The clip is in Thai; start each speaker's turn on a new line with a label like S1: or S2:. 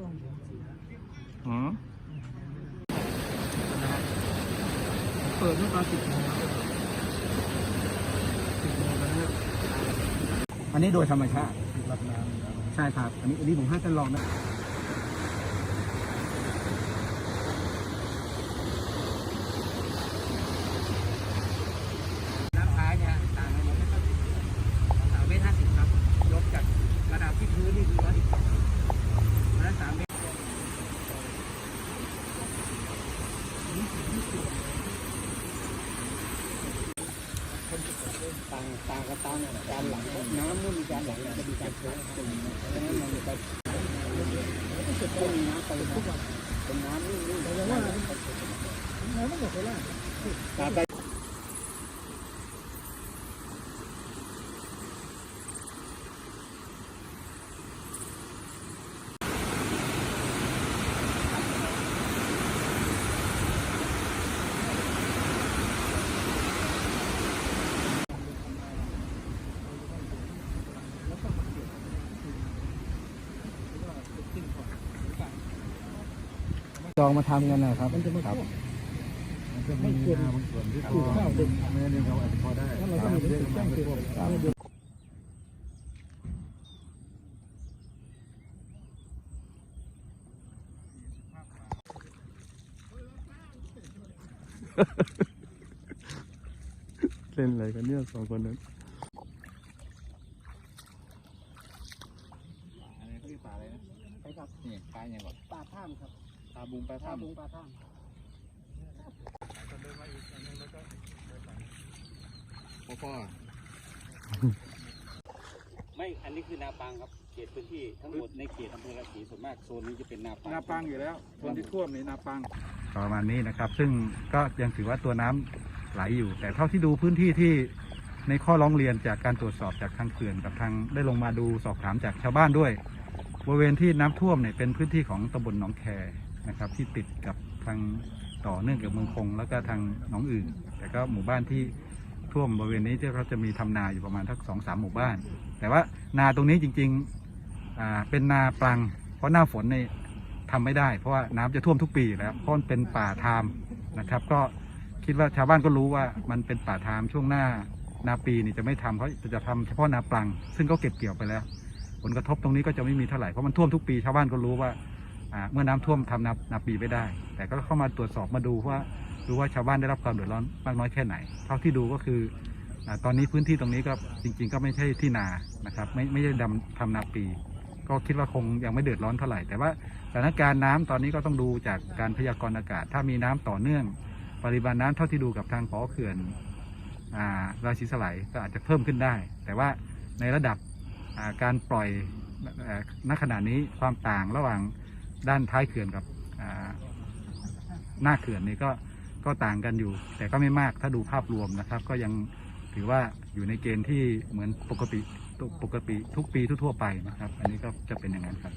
S1: กล้องผมเสีย
S2: อืม
S1: นะฮะเปิดเมื่อตอนสิบโมงครับสิบโมงแล้วนะ
S2: อันนี้โดยธรรมชาติ
S1: รับน้ำครับ
S2: ใช่ครับ อันนี้อันนี้ผมให้ท่านลองนะ
S1: น้ำท้ายเนี่ยต่างกันอยู่สามเมตรห้าสิบครับ ยกจากระดับที่พื้นนี่คือร้อยสิบแล้วสามเมตร ต่างต่างกับต่างการหลังน้ำนู่นมีการหลังจะมีการเชื้อตรงนี้ดังนั้นมันจะไม่เสร็จก็มีน้ำไปทุกวันเป็นน้ำนิ่งๆแต่ว่าน้ำไม่หมดเลยล่ะ
S2: จองมาทำกันนะครับ
S1: มันจะมา
S2: ครับ
S1: ท่วม
S2: มันจะ
S1: ไม่
S2: มี
S1: ควร
S2: นาบางส่วนที่
S1: ปลูกข้าวเด็ก
S2: ไม่งั้นเขาอาจจะพอได้
S1: แล้วเราก็มีหนังสือแจ้งเตือนว่าเดือน
S2: เล่นอะไรกันเนี่ยสองคนนั้น
S3: อันนี้เขาเรียกปลาอะไรนะ
S1: ไปครับ
S3: นี่ปลาอย่างแบบ
S1: ปลาท่ามครับ
S3: ปลาบุงปลา
S1: ปลา
S3: ถ้ำ
S1: บุงปลาท่าม
S3: พ่อพ่อ
S4: ไม่ อันนี้คือนาปังครับเขตพื้นที่ทั้งหมดในเขตอำเภอกระสีส่วนมากโซนนี้จะเป็นนาปัง
S3: นาปังอยู่แล้วคนที่ท่วมนี่นาปัง
S2: ประมาณนี้นะครับ ซึ่งก็ยังถือว่าตัวน้ำไหลอยู่ แต่เท่าที่ดูพื้นที่ที่ในข้อร้องเรียนจากการตรวจสอบจากทางเขื่อนกับทางได้ลงมาดูสอบถามจากชาวบ้านด้วยบริเวณที่น้ำท่วมเนี่ยเป็นพื้นที่ของตำบลหนองแค นะครับที่ติดกับทางต่อเนื่องกับเมืองคง แล้วก็ทางหนองอื่น แต่ก็หมู่บ้านที่ท่วมบริเวณนี้ที่เขาจะมีทำนาอยู่ประมาณทักสองสามหมู่บ้าน แต่ว่านาตรงนี้จริงๆเป็นนาปลัง เพราะหน้าฝนเนี่ยทำไม่ได้ เพราะว่าน้ำจะท่วมทุกปีแล้วเพราะเป็นป่าทามนะครับ ก็คิดว่าชาวบ้านก็รู้ว่ามันเป็นป่าทามช่วงหน้านาปีนี่จะไม่ทำเขาจะทำเฉพาะนาปลัง ซึ่งก็เก็บเกี่ยวไปแล้ว ผลกระทบตรงนี้ก็จะไม่มีเท่าไหร่เพราะมันท่วมทุกปีชาวบ้านก็รู้ว่า เมื่อน้ำท่วมทำนานาปีไม่ได้ แต่ก็เข้ามาตรวจสอบมาดูว่าดูว่าชาวบ้านได้รับความเดือดร้อนมากน้อยแค่ไหน เท่าที่ดูก็คืออตอนนี้พื้นที่ตรงนี้ก็จริง ๆ ก็ไม่ใช่ที่นานะครับ ไม่ไม่ได้ดำทำนาปี ก็คิดว่าคงยังไม่เดือดร้อนเท่าไหร่ แต่ว่าสถานการณ์น้ำตอนนี้ก็ต้องดูจากการพยากรณ์อากาศ ถ้ามีน้ำต่อเนื่อง ปริมาณน้ำเท่าที่ดูกับทางขอเขื่อนอราศีสไลยก็อาจจะเพิ่มขึ้นได้ แต่ว่าในระดับการปล่อยณขณะนี้ความต่างระหว่าง ด้านท้ายเขื่อนกับหน้าเขื่อนนี่ก็ก็ต่างกันอยู่ แต่ก็ไม่มากถ้าดูภาพรวมนะครับ ก็ยังถือว่าอยู่ในเกณฑ์ที่เหมือนปกติปกติทุกปีทั่วไปนะครับ อันนี้ก็จะเป็นอย่างนั้นครับ